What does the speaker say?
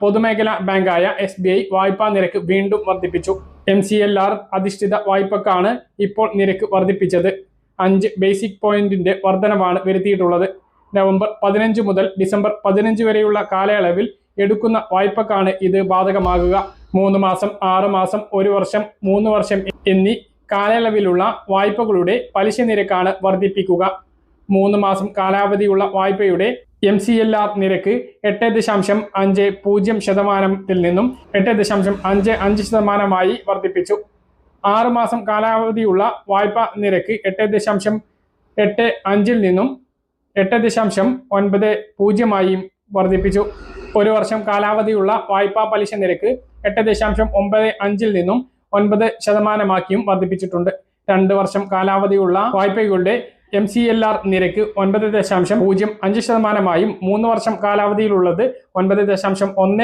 പൊതുമേഖലാ ബാങ്കായ S B I വായ്പാ നിരക്ക് വീണ്ടും വർദ്ധിപ്പിച്ചു. എം സി എൽ ആർ അധിഷ്ഠിത വായ്പക്കാണ് ഇപ്പോൾ നിരക്ക് വർദ്ധിപ്പിച്ചത്. അഞ്ച് ബേസിക് പോയിന്റിന്റെ വർധനമാണ് വരുത്തിയിട്ടുള്ളത്. നവംബർ പതിനഞ്ച് മുതൽ ഡിസംബർ പതിനഞ്ച് വരെയുള്ള കാലയളവിൽ എടുക്കുന്ന വായ്പക്കാണ് ഇത് ബാധകമാകുക. മൂന്ന് മാസം ആറ് മാസം ഒരു വർഷം മൂന്ന് വർഷം എന്നീ കാലയളവിലുള്ള വായ്പകളുടെ പലിശ നിരക്കാണ് വർദ്ധിപ്പിക്കുക. മൂന്ന് മാസം കാലാവധിയുള്ള വായ്പയുടെ എം സി എൽ ആർ നിരക്ക് എട്ട് ദശാംശം അഞ്ച് പൂജ്യം ശതമാനത്തിൽ നിന്നും എട്ട് ദശാംശം അഞ്ച് അഞ്ച് ശതമാനമായി വർദ്ധിപ്പിച്ചു. ആറുമാസം കാലാവധിയുള്ള വായ്പാ നിരക്ക് എട്ട് ദശാംശം എട്ട് അഞ്ചിൽ നിന്നും എട്ട് ദശാംശം ഒൻപത് പൂജ്യമായും വർദ്ധിപ്പിച്ചു. ഒരു വർഷം കാലാവധിയുള്ള വായ്പാ പലിശ നിരക്ക് എട്ട് ദശാംശം ഒമ്പത് അഞ്ചിൽ നിന്നും ഒൻപത് ശതമാനമാക്കിയും വർദ്ധിപ്പിച്ചിട്ടുണ്ട്. രണ്ട് വർഷം കാലാവധിയുള്ള വായ്പകളുടെ എം സി എൽ ആർ നിരക്ക് ഒൻപത് ദശാംശം പൂജ്യം അഞ്ച് ശതമാനമായും മൂന്ന് വർഷം കാലാവധിയിലുള്ളത് ഒൻപത് ദശാംശം ഒന്ന്